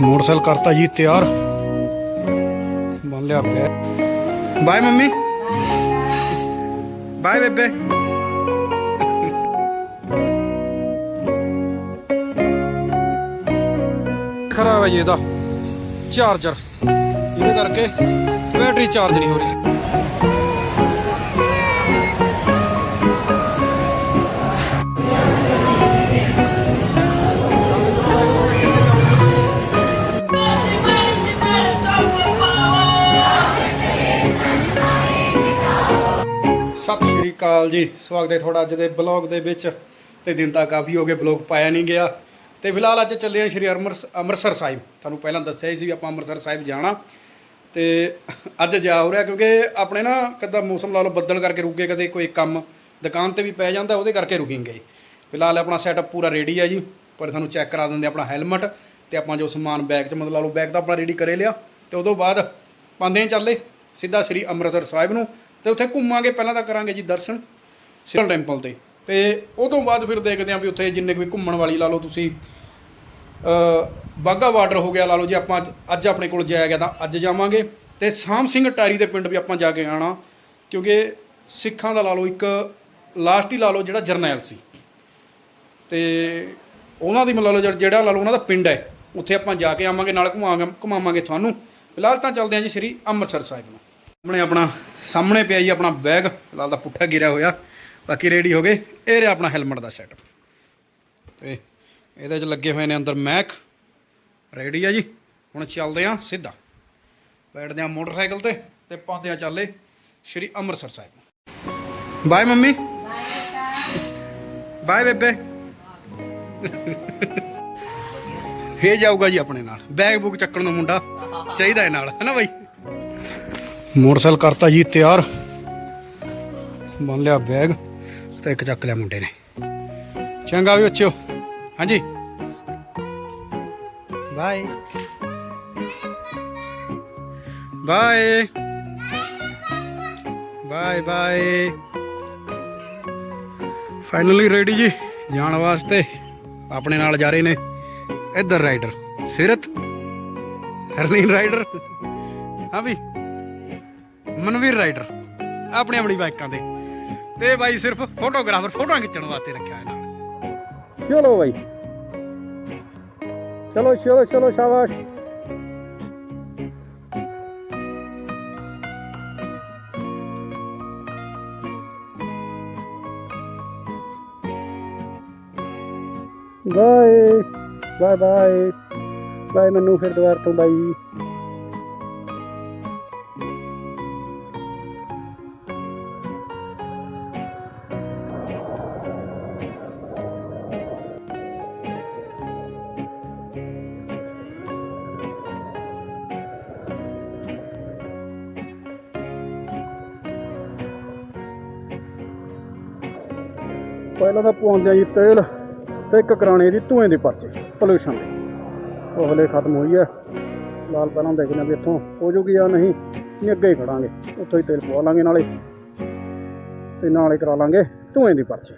Motorcycle ਕਰਤਾ ਜੀ, ਤਿਆਰ। ਬੰਨ ਲਿਆ ਬੈ। Bye mummy. ਬਾਏ ਬੇਬੇ। ਖਰਾਬ ਹੈ ਜੀ ਇਹਦਾ। ਚਾਰਜਰ। ਇਹਦੇ ਕਰਕੇ ਬੈਟਰੀ ਚਾਰਜ ਨਹੀਂ ਹੋ ਰਹੀ। ਸੀ ਸਤਿ ਸ਼੍ਰੀ ਅਕਾਲ ਜੀ। ਸਵਾਗਤ ਹੈ ਤੁਹਾਡਾ ਅੱਜ ਦੇ ਬਲੌਗ ਦੇ ਵਿੱਚ। ਤੇ ਦਿਨ ਤਾਂ ਕਾਫੀ ਹੋ ਗਏ, ਬਲੌਗ ਪਾਇਆ ਨਹੀਂ ਗਿਆ। ਤੇ ਫਿਲਹਾਲ ਅੱਜ ਚੱਲੇ ਆ ਸ਼੍ਰੀ ਅੰਮ੍ਰਿਤਸ- ਅੰਮ੍ਰਿਤਸਰ ਸਾਹਿਬ। ਤੁਹਾਨੂੰ ਪਹਿਲਾਂ ਦੱਸਿਆ ਹੀ ਸੀ ਵੀ ਆਪਾਂ ਅੰਮ੍ਰਿਤਸਰ ਸਾਹਿਬ ਜਾਣਾ। ਤੇ ਅੱਜ ਜਾ ਹੋ ਰਿਹਾ ਕਿਉਂਕਿ ਆਪਣੇ ਨਾ ਕਦਾ ਮੌਸਮ ਲਾ ਲਓ ਬੱਦਲ ਕਰਕੇ ਰੁਕੇ ਕਦੇ ਕੋਈ ਕੰਮ ਦੁਕਾਨ ਤੇ ਵੀ ਪੈ ਜਾਂਦਾ, ਉਹਦੇ ਕਰਕੇ ਰੁਕਿੰਗੇ। ਫਿਲਹਾਲ ਆਪਣਾ ਸੈਟਅਪ ਪੂਰਾ ਰੈਡੀ ਹੈ ਜੀ। ਪਰ ਤੁਹਾਨੂੰ ਚੈੱਕ ਕਰਾ ਦਿੰਦੇ ਆਪਣਾ ਹੈਲਮਟ ਤੇ ਆਪਾਂ ਜੋ ਸਮਾਨ ਬੈਗ 'ਚ ਮਤਲਬ ਲਾ ਲਓ ਬੈਗ ਤਾਂ ਆਪਣਾ ਰੈਡੀ ਕਰੇ ਲਿਆ। ਤੇ ਉਦੋਂ ਬਾਅਦ ਪਾਉਂਦੇ ਚੱਲੇ ਸਿੱਧਾ ਸ਼੍ਰੀ ਅੰਮ੍ਰਿਤਸਰ ਸਾਹਿਬ ਨੂੰ। ਤੇ ਉੱਥੇ ਘੁੰਮਾਂਗੇ, ਪਹਿਲਾਂ ਤਾਂ ਕਰਾਂਗੇ ਜੀ ਦਰਸ਼ਨ ਸਿਵਲ ਟੈਂਪਲ ਤੇ। ਤੇ ਉਹ ਤੋਂ ਬਾਅਦ ਫਿਰ ਦੇਖਦੇ ਆਂ ਵੀ ਉੱਥੇ ਜਿੰਨੇ ਵੀ ਘੁੰਮਣ ਵਾਲੀ ਲਾ ਲਓ ਤੁਸੀਂ ਬਾਗਾ ਬਾਰਡਰ ਹੋ ਗਿਆ ਲਾ ਲਓ ਜੀ, ਆਪਾਂ ਅੱਜ- ਆਪਣੇ ਕੋਲ ਜਾਇਆ ਗਿਆ ਤਾਂ ਅੱਜ ਜਾਵਾਂਗੇ। ਤੇ ਸਾਮ ਸਿੰਘ ਟਾਰੀ ਦੇ ਪਿੰਡ ਵੀ ਆਪਾਂ ਜਾ ਕੇ ਆਣਾ ਕਿਉਂਕਿ ਸਿੱਖਾਂ ਦਾ ਲਾ ਲਓ ਇੱਕ ਲਾਸਟ ਹੀ ਲਾ ਲਓ ਜਿਹੜਾ ਜਰਨੈਲ ਸੀ। ਤੇ ਉਹਨਾਂ ਦੀ ਮਤਲਬ ਲਓ ਜਿਹੜਾ ਲਾ ਲਓ ਉਹਨਾਂ ਦਾ ਪਿੰਡ ਹੈ, ਉੱਥੇ ਆਪਾਂ ਜਾ ਕੇ ਆਵਾਂਗੇ, ਨਾਲ ਘੁਮਾਵਾਂਗੇ ਘੁਮਾਵਾਂਗੇ ਤੁਹਾਨੂੰ। ਫਿਲਹਾਲ ਤਾਂ ਚੱਲਦੇ ਹਾਂ ਜੀ ਸ੍ਰੀ ਅੰਮ੍ਰਿਤਸਰ ਸਾਹਿਬ ਨੂੰ। ਸਾਹਮਣੇ ਆਪਣਾ, ਸਾਹਮਣੇ ਪਿਆ ਜੀ ਆਪਣਾ ਬੈਗ ਫਿਲਹਾਲ ਦਾ ਪੁੱਠਾ ਗਿਰਿਆ ਹੋਇਆ। ਬਾਕੀ ਰੈਡੀ ਹੋ ਗਏ। ਇਹ ਰਿਹਾ ਆਪਣਾ ਹੈਲਮਟ ਦਾ ਸੈਟ ਤੇ ਇਹਦੇ 'ਚ ਲੱਗੇ ਹੋਏ ਨੇ ਅੰਦਰ ਮੈਕ ਰੈਡੀ ਆ ਜੀ। ਹੁਣ ਚੱਲਦੇ ਆ ਸਿੱਧਾ। ਬੈਠਦੇ ਆ ਮੋਟਰਸਾਈਕਲ ਤੇ ਤੇ ਪਾਉਂਦੇ ਆ ਚੱਲੇ Shri Amritsar Sahib. Bye mummy. Bye ਬੇਬੇ। ਇਹ ਜਾਊਗਾ ਜੀ ਆਪਣੇ ਨਾਲ। ਬੈਗ ਬੁੱਕ ਚੱਕਣ ਦਾ ਮੁੰਡਾ ਚਾਹੀਦਾ ਹੈ ਨਾਲ। ਹੈ ਨਾ ਬਾਈ? ਮੋਟਰਸਾਈਕਲ ਕਰਤਾ ਜੀ, ਤਿਆਰ। ਬੰਨ ਲਿਆ ਬੈਗ ਤੇ ਇੱਕ ਚੱਕ ਲਿਆ ਮੁੰਡੇ ਨੇ। ਚੰਗਾ ਵੀ ਬੱਚਿਓ। ਹਾਂਜੀ। Bye bye bye bye finally ready ਜੀ, ਜਾਣ ਵਾਸਤੇ। ਆਪਣੇ ਨਾਲ ਜਾ ਰਹੇ ਨੇ ਇੱਧਰ ਰਾਈਡਰ ਸਿਰਤ। ਹਰਲੀਨ ਰਾਈਡਰ ਹਾਂ ਵੀ। ਮਨਵੀਰ ਰਾਈਡਰ, ਆਪਣੀ ਆਪਣੀ ਬਾਈਕਾਂ ਤੇ। ਤੇ ਬਾਈ ਸਿਰਫ ਫੋਟੋਗ੍ਰਾਫਰ, ਫੋਟੋਆਂ ਖਿੱਚਣ ਵਾਸਤੇ ਰੱਖਿਆ ਹੈ ਨਾਲ। ਚਲੋ ਬਾਈ। ਚਲੋ ਚਲੋ ਚਲੋ, ਸ਼ਾਬਾਸ਼। Bye bye bye. ਬਾਏ, ਮੈਨੂੰ ਫਿਰ ਦੁਬਾਰਾ ਤੋਂ ਬਾਈ। ਪਹਿਲਾਂ ਤਾਂ ਪਵਾਉਂਦੇ ਆ ਜੀ ਤੇਲ ਤੇ ਇੱਕ ਕਰਾਣੇ ਦੀ ਧੂਏ ਦੀ ਪਰਚੀ ਪੋਲੂਸ਼ਨ ਦੀ। ਉਹ ਹਲੇ ਖਤਮ ਹੋਈ ਹੈ। ਲਾਲ ਪਹਿਲਾਂ ਦੇਖਦੇ ਆ ਵੀ ਇੱਥੋਂ ਹੋ ਜੂਗੀ ਜਾਂ ਨਹੀਂ ਨਹੀਂ ਅੱਗੇ ਹੀ ਖੜਾਂਗੇ। ਉੱਥੋਂ ਹੀ ਤੇਲ ਪਵਾ ਲਾਂਗੇ ਨਾਲੇ। ਤੇ ਨਾਲੇ ਕਰਾ ਲਾਂਗੇ ਧੂਏ ਦੀ ਪਰਚੀ।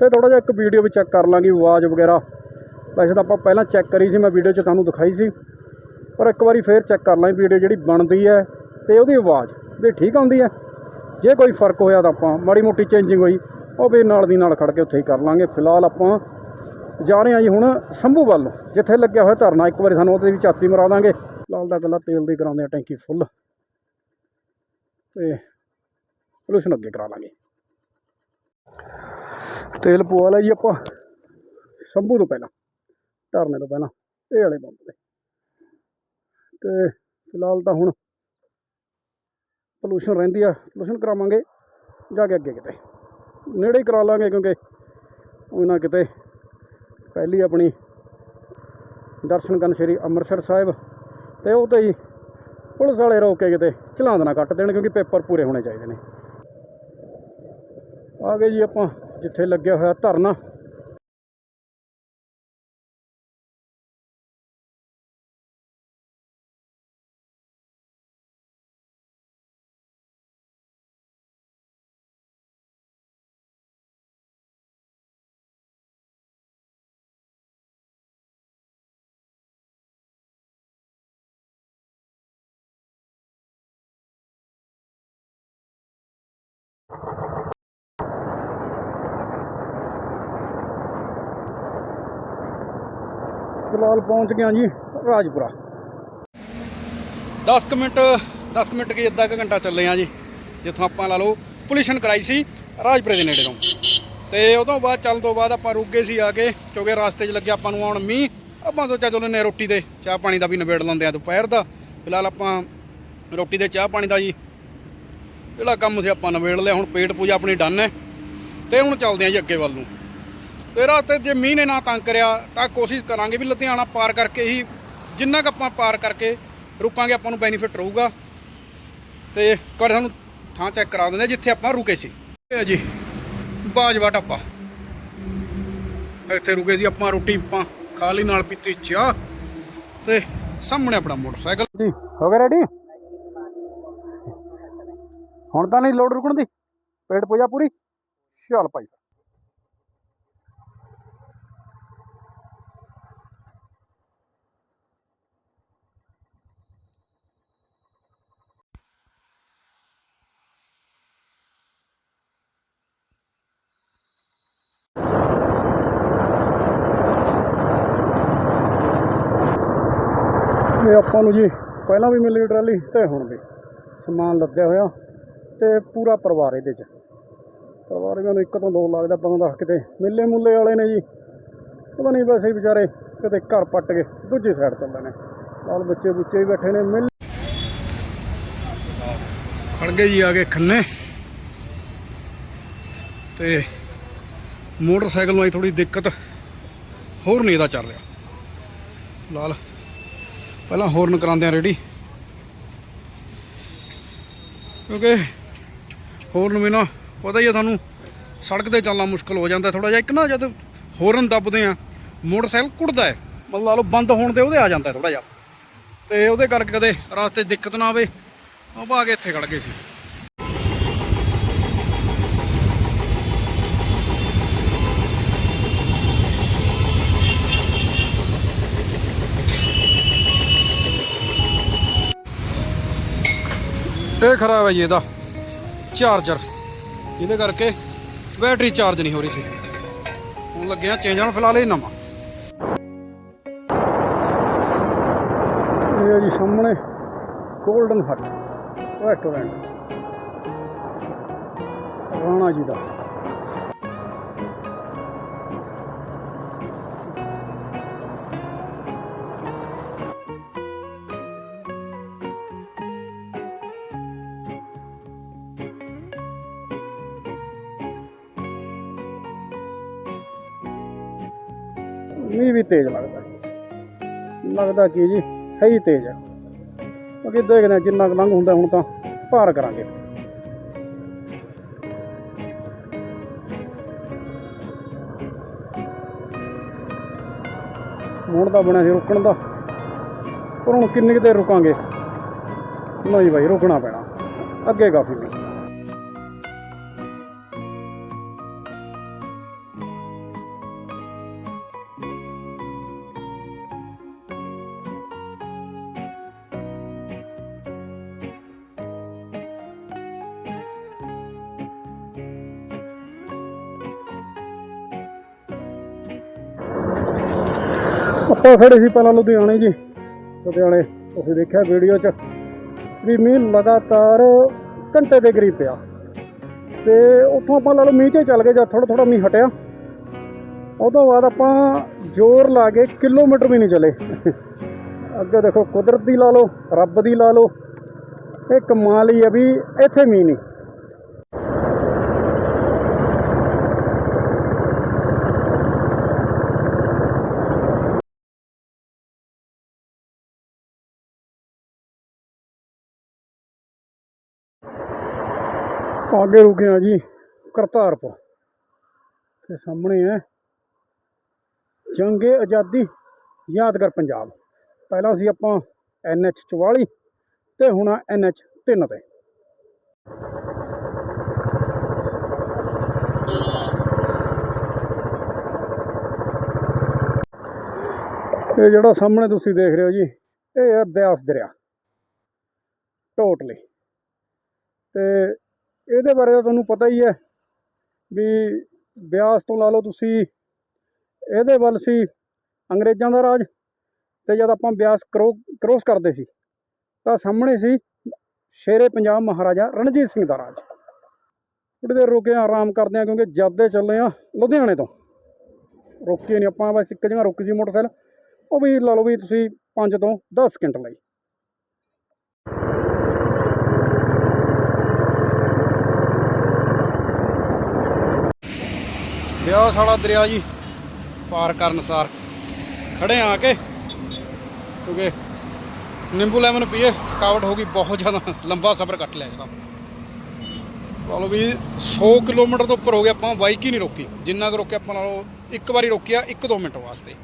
ਤੇ ਥੋੜਾ ਜਿਹਾ ਇੱਕ ਵੀਡੀਓ ਵੀ ਚੈੱਕ ਕਰ ਲਾਂਗੇ, ਆਵਾਜ਼ ਵਗੈਰਾ। ਵੈਸੇ ਤਾਂ ਆਪਾਂ ਪਹਿਲਾਂ ਚੈੱਕ ਕਰੀ ਸੀ, ਮੈਂ ਵੀਡੀਓ 'ਚ ਤੁਹਾਨੂੰ ਦਿਖਾਈ ਸੀ। ਪਰ ਇੱਕ ਵਾਰੀ ਫੇਰ ਚੈੱਕ ਕਰ ਲਾਂਗੇ ਵੀਡੀਓ ਜਿਹੜੀ ਬਣਦੀ ਹੈ ਤੇ ਉਹਦੀ ਆਵਾਜ਼ ਵੀ ਠੀਕ ਆਉਂਦੀ ਹੈ। ਜੇ ਕੋਈ ਫ਼ਰਕ ਹੋਇਆ ਤਾਂ ਆਪਾਂ ਮਾੜੀ ਮੋਟੀ ਚੇਂਜਿੰਗ ਹੋਈ। ਉਹ ਵੀ ਨਾਲ ਦੀ ਨਾਲ ਖੜ ਕੇ ਉੱਥੇ ਹੀ ਕਰ ਲਾਂਗੇ। ਫਿਲਹਾਲ ਆਪਾਂ ਜਾ ਰਹੇ ਹਾਂ ਜੀ ਹੁਣ ਸ਼ੰਭੂ ਵੱਲ ਜਿੱਥੇ ਲੱਗਿਆ ਹੋਇਆ ਧਰਨਾ। ਇੱਕ ਵਾਰੀ ਸਾਨੂੰ ਉਹਦੇ ਵੀ ਝਾਤੀ ਮਰਾ ਦਾਂਗੇ। ਲਾਲ ਦਾ ਗੱਲਾ ਤੇਲ ਦੀ ਕਰਾਉਂਦੇ ਆ ਟੈਂਕੀ ਫੁੱਲ। ਤੇ ਪੋਲੂਸ਼ਨ ਅੱਗੇ ਕਰਾ ਲਾਂਗੇ। ਤੇਲ ਪਵਾ ਲਿਆ ਜੀ ਆਪਾਂ ਸ਼ੰਭੂ ਤੋਂ ਪਹਿਲਾਂ, ਧਰਨੇ ਤੋਂ ਪਹਿਲਾਂ, ਇਹ ਵਾਲੇ ਬੰਦ ਦੇ ਤੇ ਫਿਲਹਾਲ ਤਾਂ ਹੁਣ ਪੋਲੂਸ਼ਨ ਰਹਿੰਦੀ ਆ ਪੋਲੂਸ਼ਨ ਕਰਾਵਾਂਗੇ, ਜਾ ਕੇ ਅੱਗੇ ਕਿਤੇ। ਨੇੜੇ ਹੀ ਕਰਾ ਲਾਂਗੇ ਕਿਉਂਕਿ ਉਹਨਾਂ ਕਿਤੇ ਪਹਿਲੀ ਆਪਣੀ ਦਰਸ਼ਨ ਕਰਨ ਸ਼੍ਰੀ ਅੰਮ੍ਰਿਤਸਰ ਸਾਹਿਬ ਤੇ ਉਹ ਤੇ ਹੀ ਪੁਲਿਸ ਵਾਲੇ ਰੋਕ ਕੇ ਕਿਤੇ ਚਲਾਨ ਨਾ ਕੱਟ ਦੇਣ ਕਿਉਂਕਿ ਪੇਪਰ ਪੂਰੇ ਹੋਣੇ ਚਾਹੀਦੇ ਨੇ। ਆ ਗਏ ਜੀ ਆਪਾਂ, ਜਿੱਥੇ ਲੱਗਿਆ ਹੋਇਆ ਧਰਨਾ। ਫਿਲਹਾਲ ਪਹੁੰਚ ਗਿਆ ਜੀ, ਰਾਜਪੁਰਾ। 10 ਮਿੰਟ 10 ਮਿੰਟ ਕੀ ਅੱਧਾ ਘੰਟਾ ਚੱਲੇ ਆ ਜੀ, ਜਿੱਥੋਂ ਆਪਾਂ ਲਾ ਲਓ ਪੋਲੀਸ਼ਨ ਕਰਾਈ ਸੀ ਰਾਜਪੁਰੇ ਦੇ ਨੇੜੇ ਤੋਂ। ਤੇ ਉਦੋਂ ਬਾਅਦ ਚੱਲਣ ਤੋਂ ਬਾਅਦ ਆਪਾਂ ਰੁਕ ਗਏ ਸੀ ਆ ਕੇ, ਕਿਉਂਕਿ ਰਾਸਤੇ 'ਚ ਲੱਗਿਆ ਆਪਾਂ ਨੂੰ ਆਉਣ ਮੀਂਹ, ਆਪਾਂ ਸੋਚਿਆ ਚਲੋ ਨੇ ਰੋਟੀ ਦੇ ਚਾਹ ਪਾਣੀ ਦਾ ਵੀ ਨਿਬੇੜ ਲੈਂਦੇ ਆ ਦੁਪਹਿਰ ਦਾ। ਫਿਲਹਾਲ ਆਪਾਂ ਰੋਟੀ ਦੇ ਚਾਹ ਪਾਣੀ ਦਾ ਜੀ, ਜਿਹੜਾ ਕੰਮ ਸੀ ਆਪਾਂ ਨਿਬੇੜ ਲਿਆ, ਹੁਣ ਪੇਟ ਪੂਜਾ ਆਪਣੀ ਡਨ ਹੈ। ਤੇ ਹੁਣ ਚੱਲਦੇ ਆ ਜੀ ਅੱਗੇ ਵੱਲ ਨੂੰ। ਤੇ ਜੇ ਮੀਂਹ ਨੇ ਨਾ ਤੰਗ ਕਰਿਆ ਤਾਂ ਕੋਸ਼ਿਸ਼ ਕਰਾਂਗੇ ਵੀ ਲੁਧਿਆਣਾ ਪਾਰ ਕਰਕੇ ਹੀ, ਜਿੰਨਾ ਕੁ ਆਪਾਂ ਪਾਰ ਕਰਕੇ ਰੁਕਾਂਗੇ, ਆਪਾਂ ਨੂੰ ਬੈਨੀਫਿਟ ਰਹੂਗਾ। ਤੇ ਕਰ ਸਾਨੂੰ ਥਾਂ ਚੈੱਕ ਕਰਾ ਦਿੰਦੇ ਜਿੱਥੇ ਆਪਾਂ ਰੁਕੇ ਸੀ। ਇਹ ਜੀ, ਬਾਜਵਾ ਢਾਬਾ ਇੱਥੇ ਰੁਕੇ ਸੀ ਆਪਾਂ, ਰੋਟੀ ਆਪਾਂ ਖਾ ਲਈ, ਨਾਲ ਪੀਤੀ ਚਾਹ, ਤੇ ਸਾਹਮਣੇ ਆਪਣਾ ਮੋਟਰਸਾਈਕਲ। ਜੀ, ਹੋ ਗਿਆ ਰੈਡੀ ਹੁਣ ਤਾਂ ਨਹੀਂ ਲੋਡ ਰੁਕਣ ਦੀ। ਪੇਟ ਪੂਜਾ ਪੂਰੀ? ਚੱਲ ਭਾਈ। ਇਹ ਆਪਾਂ ਨੂੰ ਜੀ ਪਹਿਲਾਂ ਵੀ ਮਿਲੀ ਟਰਾਲੀ ਤੇ ਹੁਣ ਵੀ ਸਮਾਨ ਲੱਦਿਆ ਹੋਇਆ ਤੇ ਪੂਰਾ ਪਰਿਵਾਰ ਇਹਦੇ 'ਚ। ਪਰਿਵਾਰੀਆਂ ਮੈਨੂੰ ਇੱਕ ਤੋਂ ਦੋ ਲੱਗਦਾ ਬੰਦਾ ਕਿਤੇ ਮੇਲੇ ਮੁੱਲੇ ਵਾਲੇ ਨੇ ਜੀ। ਪਤਾ ਨਹੀਂ ਵੈਸੇ ਵਿਚਾਰੇ ਕਿਤੇ ਘਰ ਪੱਟ ਕੇ ਦੂਜੀ ਸਾਈਡ ਚੱਲਦੇ ਨੇ। ਨਾਲ ਬੱਚੇ ਬੁੱਚੇ ਵੀ ਬੈਠੇ ਨੇ, ਮਿਲ ਖੜ ਗਏ ਜੀ ਆ ਗਏ ਖੰਨੇ। ਤੇ ਮੋਟਰਸਾਈਕਲ ਨੂੰ ਆਈ ਥੋੜੀ ਦਿੱਕਤ, ਹੋਰ ਨਹੀਂ ਇਹਦਾ ਚੱਲ ਰਿਹਾ। ਲਾਲ। ਪਹਿਲਾਂ ਹੋਰਨ ਕਰਾਉਂਦੇ ਆ ਰੈਡੀ ਕਿਉਂਕਿ ਹੋਰਨ ਬਿਨਾ ਪਤਾ ਹੀ ਆ ਤੁਹਾਨੂੰ ਸੜਕ ਤੇ ਚੱਲਣਾ ਮੁਸ਼ਕਲ ਹੋ ਜਾਂਦਾ ਥੋੜਾ ਜਿਹਾ। ਇੱਕ ਨਾ ਜਦ ਹੋਰਨ ਦੱਬਦੇ ਆ ਮੋਟਰਸਾਈਕਲ ਕੁੜਦਾ ਹੈ। ਮਤਲਬ ਲਾ ਲਓ ਬੰਦ ਹੋਣ ਤੇ ਉਹਦੇ ਆ ਜਾਂਦਾ ਥੋੜਾ ਜਿਹਾ। ਤੇ ਉਹਦੇ ਕਰਕੇ ਕਦੇ ਰਸਤੇ 'ਚ ਦਿੱਕਤ ਨਾ ਆਵੇ। ਆਪਾਂ ਆ ਕੇ ਇੱਥੇ ਖੜ ਗਏ ਸੀ। ਇਹ ਖਰਾਬ ਹੈ ਜੀ ਇਹਦਾ। ਚਾਰਜਰ। ਇਹਦੇ ਕਰਕੇ ਬੈਟਰੀ ਚਾਰਜ ਨਹੀਂ ਹੋ ਰਹੀ ਸੀ। ਹੁਣ ਲੱਗਿਆ ਚੇਂਜ ਆਉਣ, ਫਿਲਹਾਲ ਇਹ ਨਵਾਂ। ਇਹ ਜੀ ਸਾਹਮਣੇ 골ਡਨ ਹਟ ਰੈਸਟੋਰੈਂਟ ਰਾਣਾ ਜੀ ਦਾ। ਤੇਜ਼ ਲੱਗਦਾ ਲੱਗਦਾ ਕੀ ਜੀ? ਹੈ ਹੀ ਤੇਜ਼। ਹੈ ਅੱਗੇ ਦੇਖਦੇ ਹਾਂ ਜਿੰਨਾ ਕੁ ਲੰਘ ਹੁੰਦਾ ਹੁਣ ਤਾਂ ਪਾਰ ਕਰਾਂਗੇ। ਹੁਣ ਤਾਂ ਬਣਿਆ ਸੀ ਰੁਕਣ ਦਾ। ਪਰ ਹੁਣ ਕਿੰਨੀ ਕੁ ਦੇਰ ਰੁਕਾਂਗੇ? ਨਹੀਂ ਭਾਈ ਰੁਕਣਾ ਪੈਣਾ। ਅੱਗੇ ਕਾਫੀ। ਨਹੀਂ ਆਪਾਂ ਖੜੇ ਸੀ ਪਹਿਲਾਂ ਲੁਧਿਆਣੇ ਜੀ। ਲੁਧਿਆਣੇ ਅਸੀਂ ਦੇਖਿਆ ਵੀਡੀਓ 'ਚ ਵੀ ਮੀਂਹ ਲਗਾਤਾਰ ਘੰਟੇ ਦੇ ਕਰੀਬ ਪਿਆ। ਤੇ ਉੱਥੋਂ ਆਪਾਂ ਲਾ ਲਓ ਮੀਂਹ 'ਚ ਚੱਲ ਗਏ ਜਦ ਥੋੜਾ ਥੋੜਾ ਮੀਂਹ ਹਟਿਆ। ਉਹ ਤੋਂ ਬਾਅਦ ਆਪਾਂ ਜ਼ੋਰ ਲਾ ਕੇ ਕਿਲੋਮੀਟਰ ਵੀ ਨਹੀਂ ਚਲੇ। ਅੱਗੇ ਦੇਖੋ ਕੁਦਰਤ ਦੀ ਲਾ ਲਓ, ਰੱਬ ਦੀ ਲਾ ਲਓ। ਇਹ ਕਮਾਲ ਹੀ ਹੈ ਵੀ ਇੱਥੇ ਮੀਂਹ ਨਹੀਂ। ਅੱਗੇ ਰੁਕੇ ਆ ਜੀ, ਕਰਤਾਰਪੁਰ। ਤੇ ਸਾਹਮਣੇ ਹੈ ਜੰਗੇ ਆਜ਼ਾਦੀ ਯਾਦਗਾਰ ਪੰਜਾਬ। ਪਹਿਲਾਂ ਸੀ ਆਪਾਂ ਐਨਐਚ 44 ਤੇ ਹੁਣ ਐਨਐਚ 3 ਤੇ। ਇਹ ਜਿਹੜਾ ਸਾਹਮਣੇ ਤੁਸੀਂ ਦੇਖ ਰਹੇ ਹੋ ਜੀ, ਇਹ ਹੈ ਬਿਆਸ ਦਰਿਆ। ਟੋਟਲੀ ਤੇ ਇਹਦੇ ਬਾਰੇ ਤਾਂ ਤੁਹਾਨੂੰ ਪਤਾ ਹੀ ਹੈ ਵੀ ਬਿਆਸ ਤੋਂ ਲਾ ਲਓ ਤੁਸੀਂ ਇਹਦੇ ਵੱਲ ਸੀ ਅੰਗਰੇਜ਼ਾਂ ਦਾ ਰਾਜ ਤੇ ਜਦ ਆਪਾਂ ਬਿਆਸ ਕਰੋ ਕ੍ਰੋਸ ਕਰਦੇ ਸੀ ਤਾਂ ਸਾਹਮਣੇ ਸੀ ਸ਼ੇਰੇ ਪੰਜਾਬ ਮਹਾਰਾਜਾ ਰਣਜੀਤ ਸਿੰਘ ਦਾ ਰਾਜ। ਥੋੜੀ ਦੇਰ ਰੁਕੇ ਹਾਂ, ਆਰਾਮ ਕਰਦੇ ਆ ਕਿਉਂਕਿ ਜਦ ਚੱਲੇ ਆ ਲੁਧਿਆਣੇ ਤੋਂ। ਰੋਕੇ ਨਹੀਂ ਆਪਾਂ ਬਸ ਇੱਕ ਜਗ੍ਹਾ ਰੁਕੀ ਸੀ ਮੋਟਰਸਾਈਕਲ ਉਹ ਵੀ ਲਾ ਲਓ ਵੀ ਤੁਸੀਂ 5 ਤੋਂ 10 ਸਕਿੰਟ ਲਈ ਵਿਆਹ ਸਾਲਾ ਦਰਿਆ ਜੀ, ਪਾਰ ਕਰਨ ਸਾਰ। ਖੜੇ ਆ ਕੇ, ਕਿਉਂਕਿ ਨਿੰਬੂ ਲੈਮਨ ਪੀਏ, ਥਕਾਵਟ ਹੋ ਗਈ, ਬਹੁਤ ਜ਼ਿਆਦਾ, ਲੰਬਾ ਸਫ਼ਰ ਕੱਟ ਲਿਆ ਜਿਹੜਾ ਚਲੋ ਵੀ 100 ਕਿਲੋਮੀਟਰ ਤੋਂ ਉੱਪਰ ਹੋ ਗਿਆ ਆਪਾਂ, ਬਾਈਕ ਹੀ ਨਹੀਂ ਰੋਕੀ। ਜਿੰਨਾ ਕੁ ਰੋਕਿਆ ਆਪਾਂ ਨਾਲੋਂ ਇੱਕ ਵਾਰੀ ਰੋਕਿਆ 1-2 ਮਿੰਟ ਵਾਸਤੇ।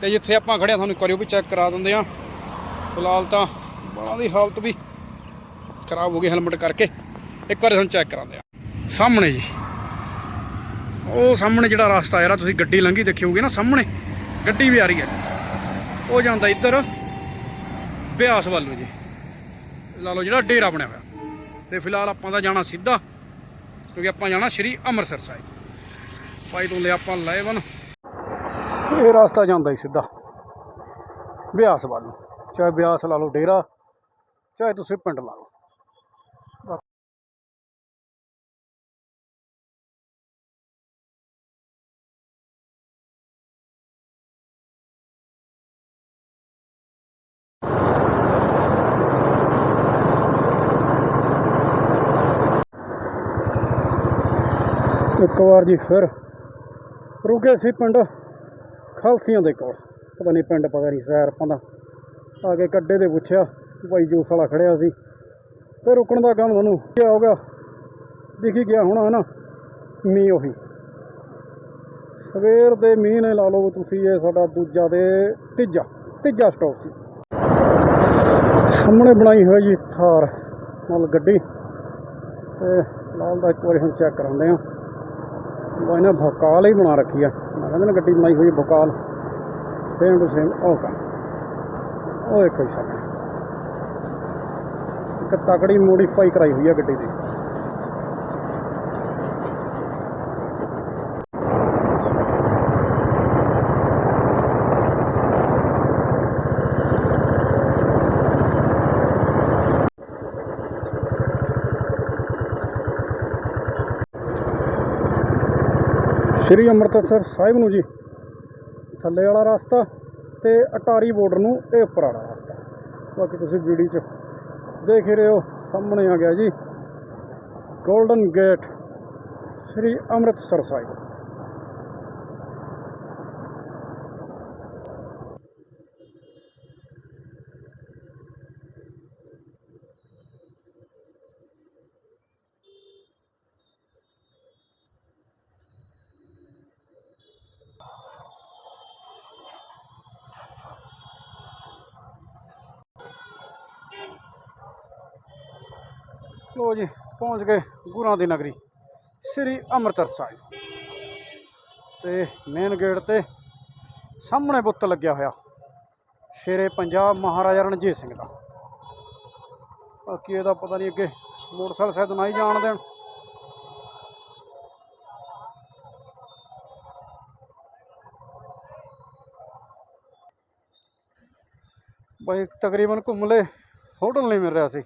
ਤੇ ਜਿੱਥੇ ਆਪਾਂ ਖੜਿਆ ਤੁਹਾਨੂੰ ਇੱਕ ਵਾਰੀ ਉਹ ਵੀ ਚੈੱਕ ਕਰਾ ਦਿੰਦੇ ਆ। ਫਿਲਹਾਲ ਤਾਂ ਬਾਲਾਂ ਦੀ ਹਾਲਤ ਵੀ ਖਰਾਬ ਹੋ ਗਈ, ਹੈਲਮਟ ਕਰਕੇ। ਇੱਕ ਵਾਰੀ ਤੁਹਾਨੂੰ ਚੈੱਕ ਕਰਾਉਂਦੇ ਆ। ਸਾਹਮਣੇ ਜੀ ਉਹ ਸਾਹਮਣੇ ਜਿਹੜਾ ਰਸਤਾ ਯਾਰ ਤੁਸੀਂ ਗੱਡੀ ਲੰਘੀ ਦੇਖੀ ਨਾ ਸਾਹਮਣੇ। ਗੱਡੀ ਵੀ ਆ ਰਹੀ ਹੈ। ਉਹ ਜਾਂਦਾ ਇੱਧਰ, ਬਿਆਸ ਵੱਲੋਂ ਜੀ। ਲਾ ਲਓ ਜਿਹੜਾ ਡੇਰਾ ਬਣਿਆ ਹੋਇਆ। ਤੇ ਫਿਲਹਾਲ ਆਪਾਂ ਦਾ ਜਾਣਾ ਸਿੱਧਾ, ਕਿਉਂਕਿ ਆਪਾਂ ਜਾਣਾ ਸ਼੍ਰੀ ਅੰਮ੍ਰਿਤਸਰ ਸਾਹਿਬ। ਭਾਈ ਤੋਂ ਲਿਆ ਆਪਾਂ ਲੈਵਨ ਇਹ ਰਸਤਾ ਜਾਂਦਾ ਹੀ ਸਿੱਧਾ, ਬਿਆਸ ਵੱਲ ਚਾਹੇ ਬਿਆਸ ਲਾ ਲਓ ਡੇਰਾ, ਚਾਹੇ ਤੁਸੀਂ ਪਿੰਡ ਲਾ ਲਓ। ਇੱਕ ਵਾਰ ਜੀ ਫਿਰ ਰੁਕੇ ਸੀ ਪਿੰਡ ਖਾਲਸੀਆਂ ਦੇ ਕੋਲ। ਪਤਾ ਨਹੀਂ ਪਿੰਡ, ਪਤਾ ਨਹੀਂ ਸ਼ਹਿਰ, ਆਪਾਂ ਦਾ ਆ ਕੇ ਕੱਡੇ ਦੇ ਪੁੱਛਿਆ ਭਾਈ ਜੂਸ ਵਾਲਾ ਖੜਿਆ ਸੀ। ਤੇ ਰੁਕਣ ਦਾ ਕੰਮ ਤੁਹਾਨੂੰ ਕੀ ਹੋ ਗਿਆ ਦਿਖੀ ਗਿਆ ਹੋਣਾ ਹੈ ਨਾ ਮੀਂਹ ਉਹੀ। ਸਵੇਰ ਦੇ ਮੀਂਹ ਨੇ ਲਾ ਲਓ ਤੁਸੀਂ ਇਹ ਸਾਡਾ ਦੂਜਾ ਤੇ ਤੀਜਾ ਤੀਜਾ ਸਟਾਪ ਸੀ। ਸਾਹਮਣੇ ਬਣਾਈ ਹੋਈ ਜੀ ਥਾਰ ਮਤਲਬ ਗੱਡੀ। ਤੇ ਨਾਲ ਦਾ ਇੱਕ ਵਾਰੀ ਹੁਣ ਚੈੱਕ ਕਰਾਉਂਦੇ ਆ ਇਹਨੇ ਭੋਕਾਲ ਹੀ ਬਣਾ ਰੱਖੀ ਆ। ਮੈਂ ਕਹਿੰਦਾ ਨਾ ਗੱਡੀ ਬਣਾਈ ਹੋਈ ਭੋਕਾਲ ਸੇਮ ਟੂ ਸੇਮ ਉਹ ਕੰਮ ਉਹ ਦੇਖੋ ਜੀ ਸਾਹਮਣੇ। ਇੱਕ ਤਕੜੀ ਮੋਡੀਫਾਈ ਕਰਾਈ ਹੋਈ ਆ ਗੱਡੀ ਦੀ। ਸ਼੍ਰੀ ਅੰਮ੍ਰਿਤਸਰ ਸਾਹਿਬ ਨੂੰ ਜੀ। ਥੱਲੇ ਵਾਲਾ ਰਸਤਾ ਤੇ ਅਟਾਰੀ ਬਾਰਡਰ ਨੂੰ ਇਹ ਉੱਪਰ ਵਾਲਾ ਰਸਤਾ। ਬਾਕੀ ਤੁਸੀਂ ਵੀਡੀਓ 'ਚ ਦੇਖ ਹੀ ਰਹੇ ਹੋ, ਸਾਹਮਣੇ ਆ ਗਿਆ ਜੀ। Golden gate Shri Amritsar Sahib. ਲੋ ਜੀ, ਪਹੁੰਚ ਗਏ ਗੁਰਾਂ ਦੀ ਨਗਰੀ, ਸ੍ਰੀ ਅੰਮ੍ਰਿਤਸਰ ਸਾਹਿਬ। ਤੇ ਮੇਨ ਗੇਟ ਤੇ ਸਾਹਮਣੇ ਬੁੱਤ ਲੱਗਿਆ ਹੋਇਆ, ਸ਼ੇਰੇ ਪੰਜਾਬ ਮਹਾਰਾਜਾ ਰਣਜੀਤ ਸਿੰਘ ਦਾ। ਬਾਕੀ ਇਹਦਾ ਪਤਾ ਨਹੀਂ ਅੱਗੇ ਮੋਟਰਸਾਈਕਲ ਸ਼ਾਇਦ ਨਾ ਹੀ ਜਾਣ ਦੇਣ। ਬਾਈ ਤਕਰੀਬਨ ਘੁੰਮ ਲਏ ਹੋਟਲ ਨਹੀਂ ਮਿਲ ਰਿਹਾ ਸੀ।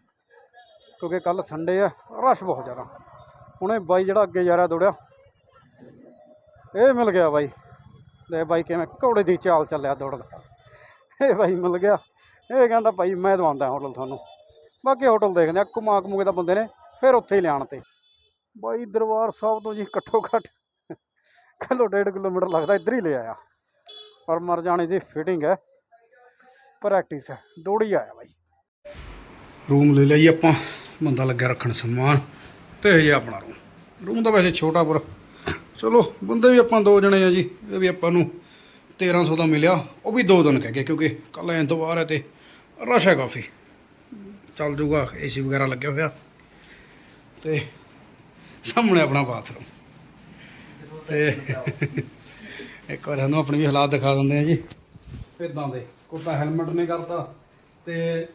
ਕਿਉਂਕਿ ਕੱਲ ਸੰਡੇ ਆ ਰਸ਼ ਬਹੁਤ ਜ਼ਿਆਦਾ। ਹੁਣੇ ਬਾਈ ਜਿਹੜਾ ਅੱਗੇ ਜਾ ਰਿਹਾ ਦੌੜਿਆ, ਇਹ ਮਿਲ ਗਿਆ ਬਾਈ। ਤੇ ਬਾਈ ਕਿਵੇਂ ਘੋੜੇ ਦੀ ਚਾਲ ਚੱਲਿਆ ਦੌੜਦਾ ਇਹ ਬਾਈ ਮਿਲ ਗਿਆ। ਇਹ ਕਹਿੰਦਾ ਭਾਈ ਮੈਂ ਦਵਾਉਂਦਾ ਹੋਟਲ ਤੁਹਾਨੂੰ। ਬਾਕੀ ਹੋਟਲ ਦੇਖਦੇ ਆ, ਘੁਮਾ ਘੁਮੂਗੇ ਤਾਂ ਬੰਦੇ ਨੇ, ਫਿਰ ਉੱਥੇ ਹੀ ਲਿਆਣ ਤੇ। ਬਾਈ ਦਰਬਾਰ ਸਾਹਿਬ ਤੋਂ ਜੀ ਘੱਟੋ ਘੱਟ ਕਿਲੋ ਡੇਢ ਕਿਲੋਮੀਟਰ ਲੱਗਦਾ, ਇੱਧਰ ਹੀ ਲੈ ਆਇਆ। ਪਰ ਮਰ ਜਾਣੇ ਦੀ ਫਿਟਿੰਗ ਹੈ। ਪ੍ਰੈਕਟਿਸ ਹੈ। ਦੌੜ ਹੀ ਆਇਆ ਬਾਈ। ਰੂਮ ਲੈ ਲਿਆ ਜੀ ਆਪਾਂ। ਬੰਦਾ ਲੱਗਿਆ ਰੱਖਣ ਸਮਾਨ ਤੇ ਇਹ ਆਪਣਾ ਰੂਮ। ਰੂਮ ਤਾਂ ਵੈਸੇ ਛੋਟਾ ਪਰ ਚਲੋ, ਬੰਦੇ ਵੀ ਆਪਾਂ ਦੋ ਜਣੇ ਆ ਜੀ, ਇਹ ਵੀ ਆਪਾਂ ਨੂੰ 1300 ਦਾ ਮਿਲਿਆ, ਉਹ ਵੀ ਦੋ ਦਿਨ ਕਹਿ ਕੇ ਕਿਉਂਕਿ ਕੱਲ ਐਤਵਾਰ ਹੈ ਤੇ ਰਸ਼ ਹੈ ਕਾਫੀ। ਚੱਲ ਜੂਗਾ ਏਸੀ ਵਗੈਰਾ ਲੱਗਿਆ ਹੋਇਆ। ਤੇ ਸਾਹਮਣੇ ਆਪਣਾ ਬਾਥਰੂਮ ਤੇ ਇੱਕ ਵਾਰ ਸਾਨੂੰ ਆਪਣੇ ਵੀ ਹਾਲਾਤ ਦਿਖਾ ਦਿੰਦੇ ਆ ਜੀ। ਇਦਾਂ ਦੇ ਕੁੱਤਾ ਹੈਲਮਟ ਨੇ ਕਰਤਾ, ਤੇ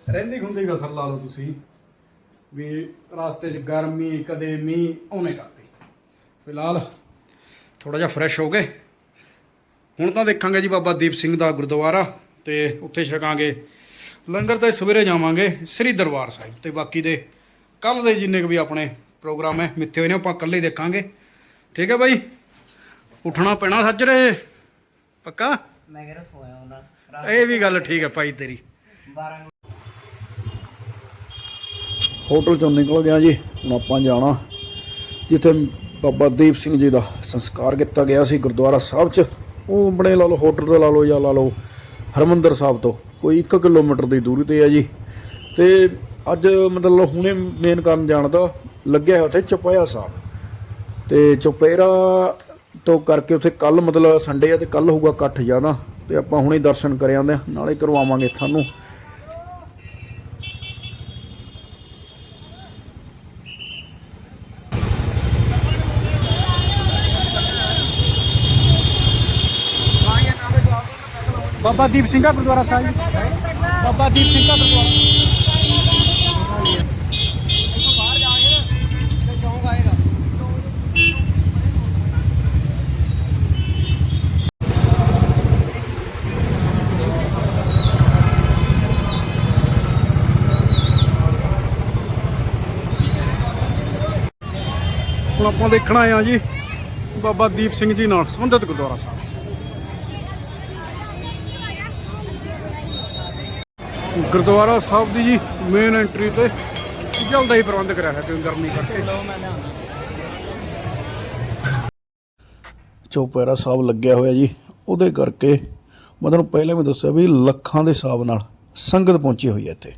ਰਹਿੰਦੀ ਖੁੰਦੀ ਕਸਰ ਲਾ ਲਓ ਤੁਸੀਂ। ਵੀ ਰਸਤੇ 'ਚ ਗਰਮੀ ਕਦੇ ਮੀਂਹ ਉਹਨੇ ਕਰਤੀ। ਫਿਲਹਾਲ ਥੋੜਾ ਜਿਹਾ ਫਰੈਸ਼ ਹੋ ਗਏ। ਹੁਣ ਤਾਂ ਦੇਖਾਂਗੇ ਜੀ ਬਾਬਾ ਦੀਪ ਸਿੰਘ ਦਾ ਗੁਰਦੁਆਰਾ ਤੇ ਉੱਥੇ ਛਕਾਂਗੇ। ਲੰਗਰ ਤੇ ਸਵੇਰੇ ਜਾਵਾਂਗੇ ਸ੍ਰੀ ਦਰਬਾਰ ਸਾਹਿਬ ਤੇ ਬਾਕੀ ਦੇ ਕੱਲ ਦੇ ਜਿੰਨੇ ਵੀ ਆਪਣੇ ਪ੍ਰੋਗਰਾਮ ਹੈ ਮਿੱਥੇ ਹੋਏ ਨੇ ਆਪਾਂ ਇਕੱਲੇ ਹੀ ਦੇਖਾਂਗੇ। ਠੀਕ ਹੈ ਬਾਈ? ਉੱਠਣਾ ਪੈਣਾ ਸੱਜਰੇ। ਪੱਕਾ? ਮੈਂ ਕਿਹਾ ਸੋਇਆ ਹੁੰਦਾ ਇਹ ਵੀ ਗੱਲ ਠੀਕ ਹੈ ਭਾਈ ਤੇਰੀ। 12 ਹੋਟਲ ਚੋਂ ਨਿਕਲ ਗਿਆ ਜੀ, ਹੁਣ ਆਪਾਂ ਜਾਣਾ, ਜਿੱਥੇ ਬਾਬਾ ਦੀਪ ਸਿੰਘ ਜੀ ਦਾ ਸੰਸਕਾਰ ਕੀਤਾ ਗਿਆ ਸੀ ਗੁਰਦੁਆਰਾ ਸਾਹਿਬ 'ਚ। ਉਹ ਬਣੇ ਲਾ ਲਓ, ਹੋਟਲ ਤੇ ਲਾ ਲਓ ਜਾਂ ਲਾ ਲਓ, ਹਰਮੰਦਰ ਸਾਹਿਬ ਤੋਂ, ਕੋਈ 1 ਕਿਲੋਮੀਟਰ ਦੀ ਦੂਰੀ ਤੇ ਹੈ ਜੀ। ਤੇ ਅੱਜ ਮਤਲਬ ਹੁਣੇ ਮੇਨ ਕਾਰਨ ਜਾਣ ਦਾ ਲੱਗਿਆ ਉੱਥੇ ਚਪਾਇਆ ਸਾਹਿਬ। ਤੇ ਚੁਪਹਿਰਾ ਤੋਂ ਕਰਕੇ ਉੱਥੇ ਕੱਲ ਮਤਲਬ ਸੰਡੇ ਆ ਤੇ ਕੱਲ ਹੋਊਗਾ ਇਕੱਠ ਜ਼ਿਆਦਾ। ਤੇ ਆਪਾਂ ਹੁਣੇ ਦਰਸ਼ਨ ਕਰ ਆਂਦੇ ਨਾਲੇ ਕਰਵਾਵਾਂਗੇ ਤੁਹਾਨੂੰ। ਬਾਬਾ ਦੀਪ ਸਿੰਘਾ ਗੁਰਦੁਆਰਾ ਸਾਹਿਬ ਬਾਬਾ ਦੀਪ ਸਿੰਘਾ ਗੁਰਦੁਆਰਾ। ਹੁਣ ਆਪਾਂ ਦੇਖਣਾ ਆ ਜੀ, ਬਾਬਾ ਦੀਪ ਸਿੰਘ ਜੀ ਨਾਲ ਸੰਬੰਧਿਤ ਗੁਰਦੁਆਰਾ ਸਾਹਿਬ। ਗੁਰਦੁਆਰਾ ਸਾਹਿਬ ਦੀ ਜੀ ਮੇਨ ਐਂਟਰੀ ਤੇ ਜਲਦਾ ਹੀ ਪ੍ਰਬੰਧ ਕਰਿਆ ਹੈ ਤੇ ਗਰਮੀ ਕਰਕੇ। ਚੌਪਹਿਰਾ ਸਾਹਿਬ ਲੱਗਿਆ ਹੋਇਆ ਜੀ, ਉਹਦੇ ਕਰਕੇ ਮੈਂ ਤੁਹਾਨੂੰ ਪਹਿਲਾਂ ਵੀ ਦੱਸਿਆ ਵੀ ਲੱਖਾਂ ਦੇ ਹਿਸਾਬ ਨਾਲ ਸੰਗਤ ਪਹੁੰਚੀ ਹੋਈ ਹੈ ਇੱਥੇ।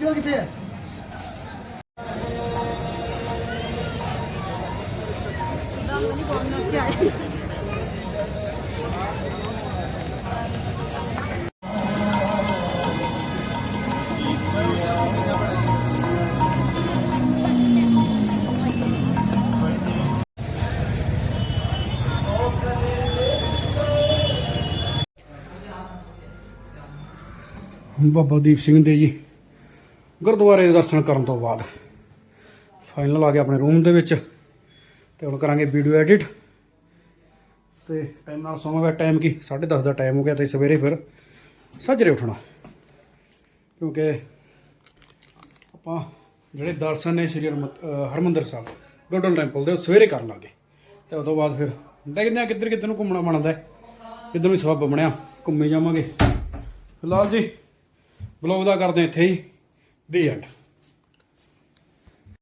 ਐਕਟਿਵਾ ਕਿੱਥੇ ਹੈ ਬਾਬਾ ਦੀਪ ਸਿੰਘ ਦੇ ਜੀ। ਗੁਰਦੁਆਰੇ ਦੇ ਦਰਸ਼ਨ ਕਰਨ ਤੋਂ ਬਾਅਦ। ਫਾਈਨਲ ਆ ਗਿਆ ਆਪਣੇ ਰੂਮ ਦੇ ਵਿੱਚ। ਤੇ ਹੁਣ ਕਰਾਂਗੇ ਵੀਡੀਓ ਐਡਿਟ ਤੇ ਟਾਈਮ ਨਾਲ ਸੌਵਾਂਗਾ ਟਾਈਮ ਕੀ? 10:30 ਦਾ ਟਾਈਮ ਹੋ ਗਿਆ ਤੇ ਸਵੇਰੇ ਫਿਰ ਸੱਜਰੇ ਉੱਠਣਾ। ਕਿਉਂਕਿ ਆਪਾਂ ਜਿਹੜੇ ਦਰਸ਼ਨ ਨੇ ਸ਼੍ਰੀ ਹਰਮਤ- ਅਹ ਹਰਮੰਦਰ ਸਾਹਿਬ ਗੋਲਡਨ ਟੈਂਪਲ ਦੇ, ਉਹ ਸਵੇਰੇ ਕਰ ਲੱਗੇ। ਤੇ ਉਸ ਤੋਂ ਬਾਅਦ ਫਿਰ ਦੇਖਦੇ ਆ, ਕਿੱਧਰ ਕਿੱਧਰ ਨੂੰ ਘੁੰਮਣਾ ਬਣਦਾ ਕਿੱਧਰ ਨੂੰ ਸਬੱਬ ਬਣਿਆ, ਘੁੰਮੀ ਜਾਵਾਂਗੇ। ਫਿਲਹਾਲ ਜੀ ਬਲੌਗ ਦਾ ਕਰਦੇ ਇੱਥੇ ਹੀ। ਦੀ ਐਂਡ